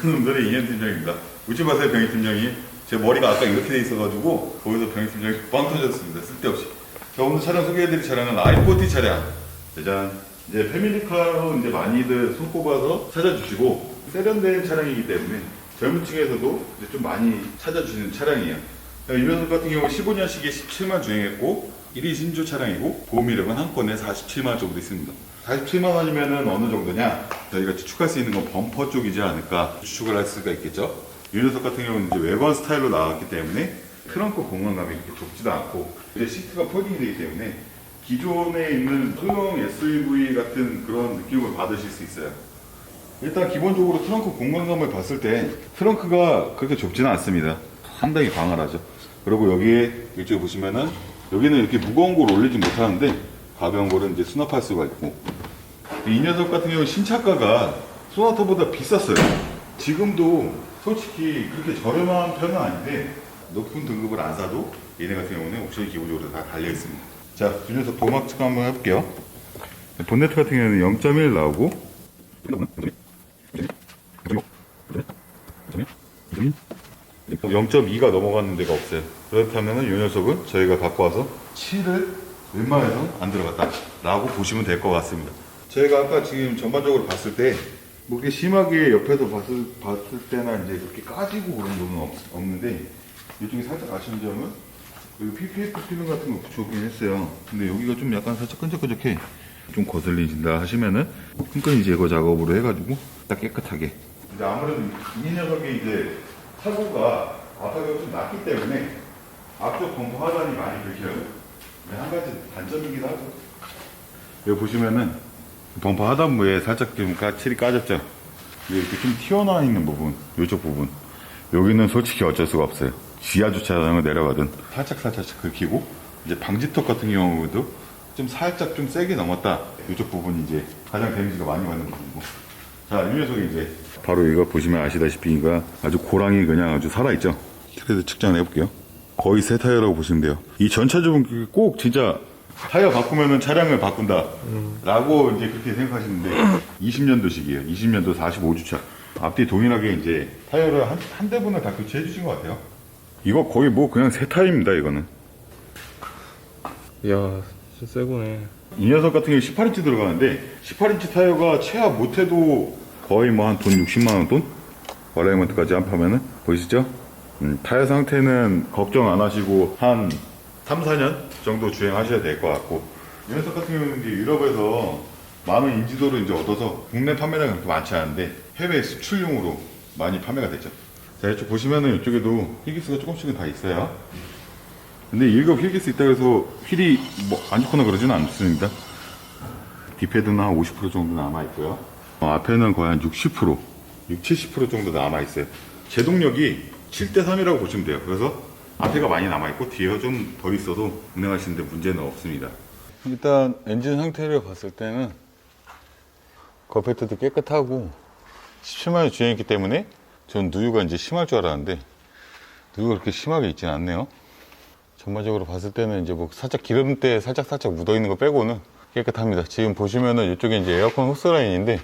큰 놈들의 이현 팀장입니다. 웃지 마세요 병희 팀장이. 제 머리가 아까 이렇게 돼 있어가지고 거기서 병희 팀장이 빵 터졌습니다. 쓸데없이. 자 오늘 차량 소개해드릴 차량은 i40 차량. 짜잔. 이제 패밀리카로 이제 많이들 손꼽아서 찾아주시고 세련된 차량이기 때문에 젊은 층에서도 이제 좀 많이 찾아주시는 차량이에요. 이 녀석 같은 경우 15년식에 17만 주행했고 1위 신주 차량이고 보험 이력은 한 건에 47만 정도 있습니다. 47만 원이면은 어느 정도냐? 저희가 추측할 수 있는 건 범퍼 쪽이지 않을까 추측을 할 수가 있겠죠. 이 녀석 같은 경우는 이제 외관 스타일로 나왔기 때문에 트렁크 공간감이 이렇게 좁지도 않고 이제 시트가 폴딩이 되기 때문에 기존에 있는 소형 SUV 같은 그런 느낌을 받으실 수 있어요. 일단 기본적으로 트렁크 공간감을 봤을 때 트렁크가 그렇게 좁지는 않습니다. 상당히 광활하죠. 그리고 여기에 이쪽에 보시면은 여기는 이렇게 무거운 걸 올리지 못하는데 가벼운 거를 이제 수납할 수가 있고 이 녀석 같은 경우 신차가가 소나타보다 비쌌어요. 지금도 솔직히 그렇게 저렴한 편은 아닌데 높은 등급을 안 사도 얘네 같은 경우는 옵션이 기본적으로 다 달려 있습니다. 자, 이 녀석 도막 측 한번 해볼게요. 본네트 같은 경우는 0.1 나오고 0.2가 넘어가는 데가 없어요. 그렇다면 이 녀석은 저희가 갖고 와서 7을 웬만해서 안 들어갔다 라고 보시면 될 것 같습니다. 저희가 아까 지금 전반적으로 봤을 때뭐 이렇게 심하게 옆에서 봤을, 봤을 때나 이제 그렇게 까지고 그런 거는 없, 없는데 이쪽에 살짝 아쉬운 점은 여기 PPF 필름 같은 거 붙여오긴 했어요. 근데 여기가 좀 약간 살짝 끈적끈적해. 좀 거슬리신다 하시면은 끈끈이 제거 작업으로 해가지고 딱 깨끗하게. 이제 아무래도 이 녀석이 이제 사고가 앞타가 좀 낮기 때문에 앞쪽 범퍼 하단이 많이 긁혀요. 한 가지 단점이긴 하죠. 여기 보시면은 범퍼 하단부에 살짝 좀 까칠이 까졌죠. 이렇게 좀 튀어나와 있는 부분, 이쪽 부분. 여기는 솔직히 어쩔 수가 없어요. 지하 주차장을 내려가든 살짝 살짝 긁히고 이제 방지턱 같은 경우도 좀 살짝 좀 세게 넘었다. 이쪽 부분이 이제 가장 데미지가 많이 받는 부분이고. 자, 이 녀석이 이제 바로 이거 보시면 아시다시피 이가 아주 고랑이 그냥 아주 살아있죠. 그래서 측정을 해볼게요. 거의 새 타이어라고 보시면 돼요. 이 전차주분 꼭 진짜 타이어 바꾸면은 차량을 바꾼다. 라고 이제 그렇게 생각하시는데 20년도식이에요. 20년도 45주차. 앞뒤 동일하게 이제 타이어를 한, 한 대분을 다 교체해 주신 것 같아요. 이거 거의 뭐 그냥 새 타입니다, 이거는. 이야 진짜 새 거네 이 녀석 같은 경우 18인치 들어가는데 18인치 타이어가 최하 못해도 거의 뭐 한 돈 60만 원 돈? 얼라이먼트까지 합하면은 보이시죠? 음, 타이어 상태는 걱정 안 하시고 한 3, 4년 정도 주행하셔야 될 것 같고 이 녀석 같은 경우는 이제 유럽에서 많은 인지도를 이제 얻어서 국내 판매량이 그렇게 많지 않은데 해외 수출용으로 많이 판매가 됐죠. 자 이쪽 보시면은 이쪽에도 힐기스가 조금씩은 다 있어요. 근데 일급 휠기스 있다고 해서 휠이 뭐 안 좋거나 그러지는 않습니다. 뒷패드는 한 50% 정도 남아있고요. 어, 앞에는 거의 한 60%, 60, 70% 정도 남아있어요. 제동력이 7대3이라고 보시면 돼요. 그래서 앞에가 많이 남아있고 뒤에가 좀더 있어도 운행하시는데 문제는 없습니다. 일단 엔진 상태를 봤을 때는 거패트도 깨끗하고 17만원 주행했기 때문에 전 누유가 이제 심할 줄 알았는데 누유가 그렇게 심하게 있지는 않네요. 전반적으로 봤을 때는 이제 뭐 살짝 기름때 살짝 살짝 묻어 있는 거 빼고는 깨끗합니다. 지금 보시면은 이쪽에 이제 에어컨 호스 라인인데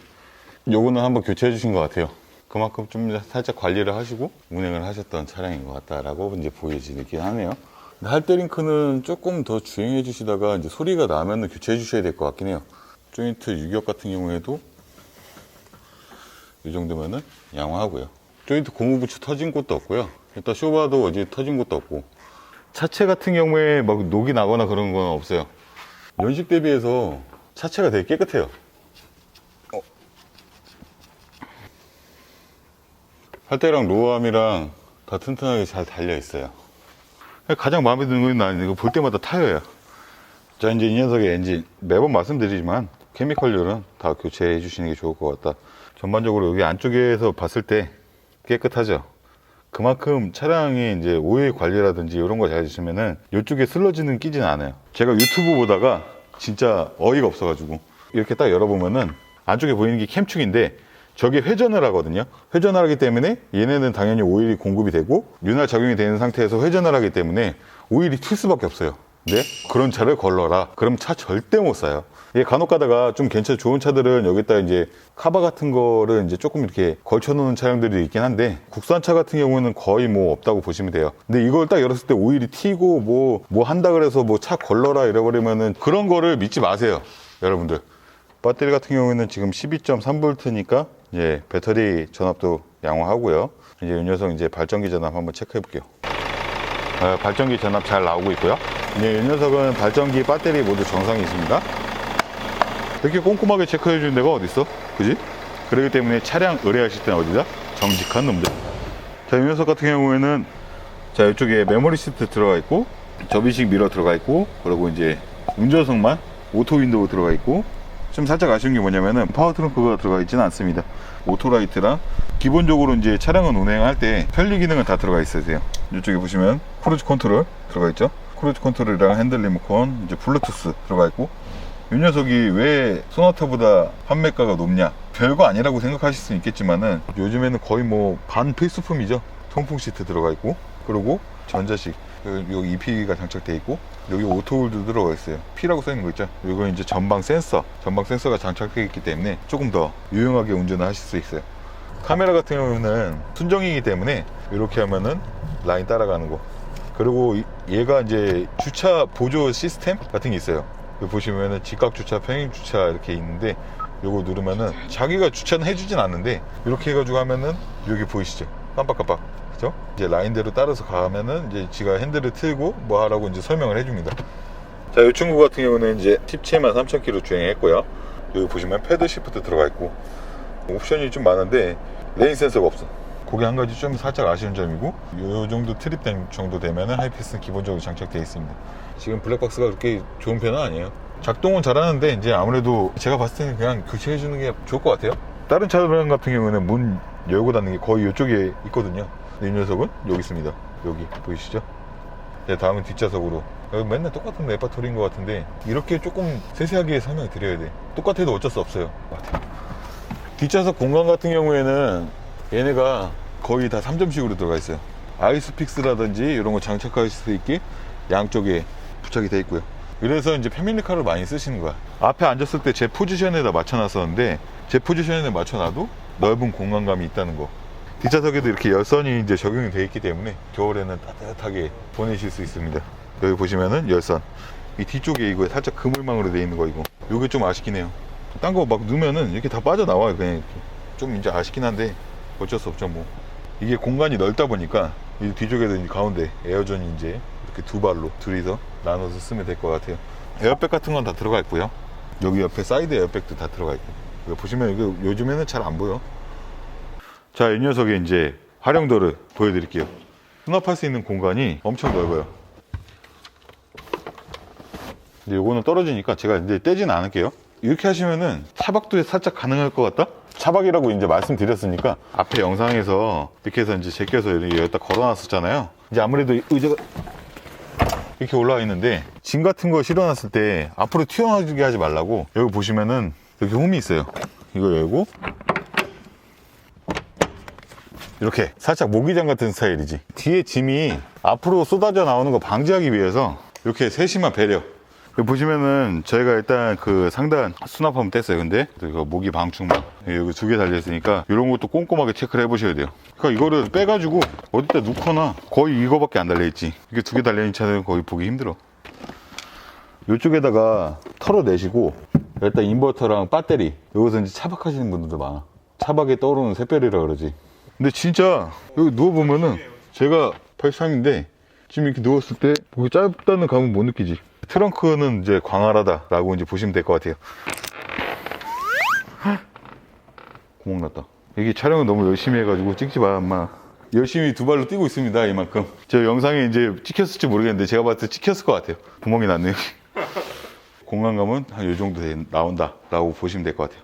요거는 한번 교체해 주신 것 같아요. 그만큼 좀 살짝 관리를 하시고 운행을 하셨던 차량인 것 같다라고 이제 보여지긴 하네요. 할때링크는 조금 더 주행해 주시다가 이제 소리가 나면은 교체해 주셔야 될 것 같긴 해요. 조인트 유격 같은 경우에도 이 정도면은 양호하고요. 조인트 고무 부츠 터진 곳도 없고요. 일단 쇼바도 어디 터진 곳도 없고 차체 같은 경우에 막 녹이 나거나 그런 건 없어요. 연식 대비해서 차체가 되게 깨끗해요. 할때랑 로어암이랑 다 튼튼하게 잘 달려 있어요. 가장 마음에 드는 건 난 이거 볼 때마다 타이어야. 자, 이제 이 녀석의 엔진 매번 말씀드리지만 케미컬류는 다 교체해 주시는 게 좋을 것 같다. 전반적으로 여기 안쪽에서 봤을 때 깨끗하죠. 그만큼 차량이 이제 오일 관리라든지 이런 거잘 되시면은 이쪽에 슬러지는 끼진 않아요. 제가 유튜브 보다가 진짜 어이가 없어가지고 이렇게 딱 열어보면은 안쪽에 보이는 게 캠축인데 저게 회전을 하거든요. 회전을 하기 때문에 얘네는 당연히 오일이 공급이 되고 윤활 작용이 되는 상태에서 회전을 하기 때문에 오일이 튈 수밖에 없어요. 근데 그런 차를 걸러라. 그럼 차 절대 못 사요. 이게 간혹 가다가 좀 괜찮 좋은 차들은 여기다 이제 카바 같은 거를 이제 조금 이렇게 걸쳐 놓는 차량들이 있긴 한데 국산차 같은 경우는 거의 뭐 없다고 보시면 돼요. 근데 이걸 딱 열었을 때 오일이 튀고 뭐 뭐 한다 그래서 뭐 차 걸러라 이래버리면은 그런 거를 믿지 마세요. 여러분들. 배터리 같은 경우에는 지금 12.3V니까 이제 배터리 전압도 양호하고요. 이제 이 녀석 이제 발전기 전압 한번 체크해 볼게요. 어, 발전기 전압 잘 나오고 있고요. 네, 이 녀석은 발전기 배터리 모두 정상이 있습니다. 이렇게 꼼꼼하게 체크해 주는 데가 어디 있어? 그지? 그렇기 때문에 차량 의뢰하실 때는 어디다? 정직한 놈들. 자, 이 녀석 같은 경우에는 자, 이쪽에 메모리 시트 들어가 있고 접이식 미러 들어가 있고 그리고 이제 운전석만 오토 윈도우 들어가 있고 좀 살짝 아쉬운 게 뭐냐면은 파워 트렁크가 들어가 있지는 않습니다. 오토라이트랑 기본적으로 이제 차량은 운행할 때 편리 기능은 다 들어가 있어야 돼요. 이쪽에 보시면 크루즈 컨트롤 들어가 있죠. 크루즈 컨트롤이랑 핸들 리모컨, 이제 블루투스 들어가 있고 이 녀석이 왜 소나타보다 판매가가 높냐? 별거 아니라고 생각하실 수 있겠지만은 요즘에는 거의 뭐 반 필수품이죠. 통풍 시트 들어가 있고 그리고 전자식 그 여기 EP가 장착돼 있고 여기 오토홀도 들어가 있어요. P라고 써 있는 거 있죠? 이거 이제 전방 센서, 전방 센서가 장착되어 있기 때문에 조금 더 유용하게 운전을 하실 수 있어요. 카메라 같은 경우는 순정이기 때문에 이렇게 하면은 라인 따라가는 거. 그리고 이- 얘가 이제 주차 보조 시스템 같은 게 있어요. 보시면은 직각 주차, 평행 주차 이렇게 있는데 요거 누르면은 자기가 주차는 해주진 않는데 이렇게 해가지고 하면은 여기 보이시죠? 깜빡깜빡. 그죠? 이제 라인대로 따라서 가면은 이제 지가 핸들을 틀고 뭐 하라고 이제 설명을 해줍니다. 자, 이 친구 같은 경우는 이제 17만 3천 킬로 주행했고요. 여기 보시면 패드 시프트 들어가 있고 옵션이 좀 많은데 레인 센서가 없어. 그게 한 가지 좀 살짝 아쉬운 점이고 이 정도 트립된 정도 되면은 하이패스는 기본적으로 장착되어 있습니다. 지금 블랙박스가 그렇게 좋은 편은 아니에요. 작동은 잘하는데 이제 아무래도 제가 봤을 때는 그냥 교체해 주는 게 좋을 것 같아요. 다른 차량 같은 경우에는 문 열고 닫는 게 거의 이쪽에 있거든요. 이 녀석은 여기 있습니다. 여기 보이시죠? 네, 다음은 뒷좌석으로. 여기 맨날 똑같은 레파토리인 것 같은데 이렇게 조금 세세하게 설명을 드려야 돼. 똑같아도 어쩔 수 없어요. 뒷좌석 공간 같은 경우에는 얘네가 거의 다 3점식으로 들어가 있어요. 아이스픽스라든지 이런 거 장착할 수 있게 양쪽에 부착이 돼 있고요. 그래서 이제 패밀리카를 많이 쓰시는 거야. 앞에 앉았을 때 제 포지션에다 맞춰놨었는데 제 포지션에 맞춰놔도 넓은 공간감이 있다는 거. 뒷좌석에도 이렇게 열선이 이제 적용이 되어 있기 때문에 겨울에는 따뜻하게 보내실 수 있습니다. 여기 보시면은 열선. 이 뒤쪽에 이거 살짝 그물망으로 되어 있는 거 이거. 요게 좀 아쉽긴 해요. 딴 거 막 넣으면은 이렇게 다 빠져나와요. 그냥 이렇게. 좀 이제 아쉽긴 한데 어쩔 수 없죠 뭐. 이게 공간이 넓다 보니까 이 뒤쪽에도 이제 가운데 에어전이 이제 이렇게 두 발로 둘이서 나눠서 쓰면 될 것 같아요. 에어백 같은 건 다 들어가 있고요. 여기 옆에 사이드 에어백도 다 들어가 있고. 보시면 이거 요즘에는 잘 안 보여. 자, 이 녀석의 이제 활용도를 보여드릴게요. 수납할 수 있는 공간이 엄청 넓어요. 근데 요거는 떨어지니까 제가 이제 떼지는 않을게요. 이렇게 하시면은 차박도 살짝 가능할 것 같다? 차박이라고 이제 말씀드렸으니까 앞에 영상에서 이렇게 해서 이제 제껴서 이렇게 여기다 걸어놨었잖아요. 이제 아무래도 의자가 이렇게 올라와 있는데 짐 같은 거 실어놨을 때 앞으로 튀어나오게 하지 말라고 여기 보시면은 여기 홈이 있어요. 이거 열고 이렇게 살짝 모기장 같은 스타일이지. 뒤에 짐이 앞으로 쏟아져 나오는 거 방지하기 위해서 이렇게 세심한 배려. 보시면은 저희가 일단 그 상단 수납 한번 뗐어요 근데. 이거 모기 방충망. 여기 두 개 달려있으니까 이런 것도 꼼꼼하게 체크를 해보셔야 돼요. 그러니까 이거를 빼가지고 어디다 놓거나 거의 이거밖에 안 달려있지. 이게 두 개 달려있는 차는 거의 보기 힘들어. 이쪽에다가 털어내시고 일단 인버터랑 배터리. 여기서 이제 차박하시는 분들도 많아. 차박에 떠오르는 샛별이라 그러지 근데 진짜 여기 누워보면은 제가 83인데 지금 이렇게 누웠을 때 목이 짧다는 감은 못 느끼지. 트렁크는 이제 광활하다 라고 이제 보시면 될 것 같아요. 구멍 났다. 이게 촬영을 너무 열심히 해가지고 찍지 마 엄마. 열심히 두 발로 뛰고 있습니다 이만큼. 저 영상에 이제 찍혔을지 모르겠는데 제가 봤을 때 찍혔을 것 같아요. 구멍이 났네요. 공간감은 한이 정도 돼- 나온다 라고 보시면 될 것 같아요.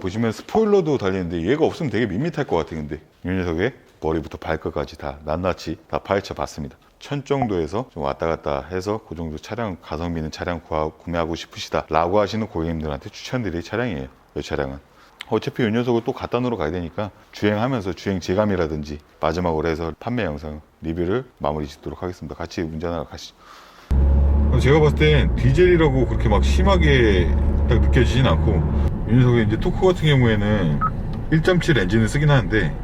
보시면 스포일러도 달리는데 얘가 없으면 되게 밋밋할 것 같아요. 근데 이 녀석의 머리부터 발끝까지 다 낱낱이 다 파헤쳐 봤습니다. 천 정도에서 좀 왔다 갔다 해서 그 정도 차량 가성비 있는 차량 구하, 구매하고 싶으시다 라고 하시는 고객님들한테 추천드릴 차량이에요. 이 차량은. 어차피 이 녀석을 또 놓으러 가야 되니까 주행하면서 주행 질감이라든지 마지막으로 해서 판매 영상 리뷰를 마무리 짓도록 하겠습니다. 같이 운전하러 가시죠. 제가 봤을 땐 디젤이라고 그렇게 막 심하게 딱 느껴지진 않고 이 녀석의 이제 토크 같은 경우에는 1.7 엔진을 쓰긴 하는데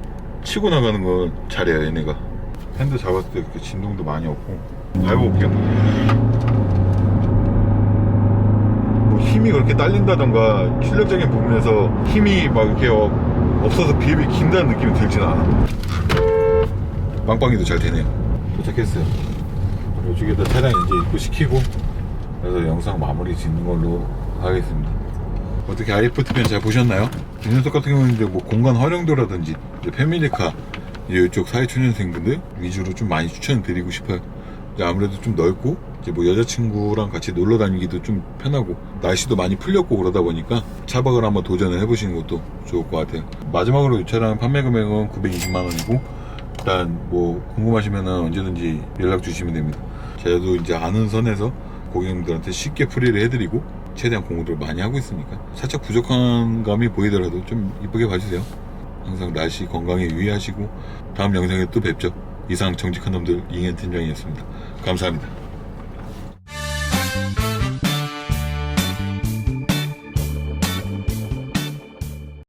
치고 나가는 거 잘해요 얘네가. 핸드 잡았을 때 그렇게 진동도 많이 없고. 밟아볼게요. 뭐 힘이 그렇게 딸린다던가 출력적인 부분에서 힘이 막 이렇게 어- 없어서 비입이 긴다는 느낌이 들진 않아. 빵빵이도 잘 되네요. 도착했어요. 이쪽에다 차량 이제 입고 시키고 그래서 영상 마무리 짓는 걸로 하겠습니다 어떻게 IFT편 잘 보셨나요? 이 녀석 같은 경우는 이제 뭐 공간 활용도라든지 패밀리카 이쪽 사회초년생분들 위주로 좀 많이 추천드리고 싶어요. 아무래도 좀 넓고 이제 뭐 여자친구랑 같이 놀러 다니기도 좀 편하고 날씨도 많이 풀렸고 그러다 보니까 차박을 한번 도전을 해보시는 것도 좋을 것 같아요. 마지막으로 이 차량 판매 금액은 920만 원이고 일단 뭐 궁금하시면 언제든지 연락 주시면 됩니다. 저도 이제 아는 선에서 고객님들한테 쉽게 풀이를 해드리고 최대한 공부를 많이 하고 있으니까 살짝 부족한 감이 보이더라도 좀 이쁘게 봐주세요. 항상 날씨 건강에 유의하시고 다음 영상에 또 뵙죠. 이상 정직한 놈들 이현 팀장이었습니다. 감사합니다.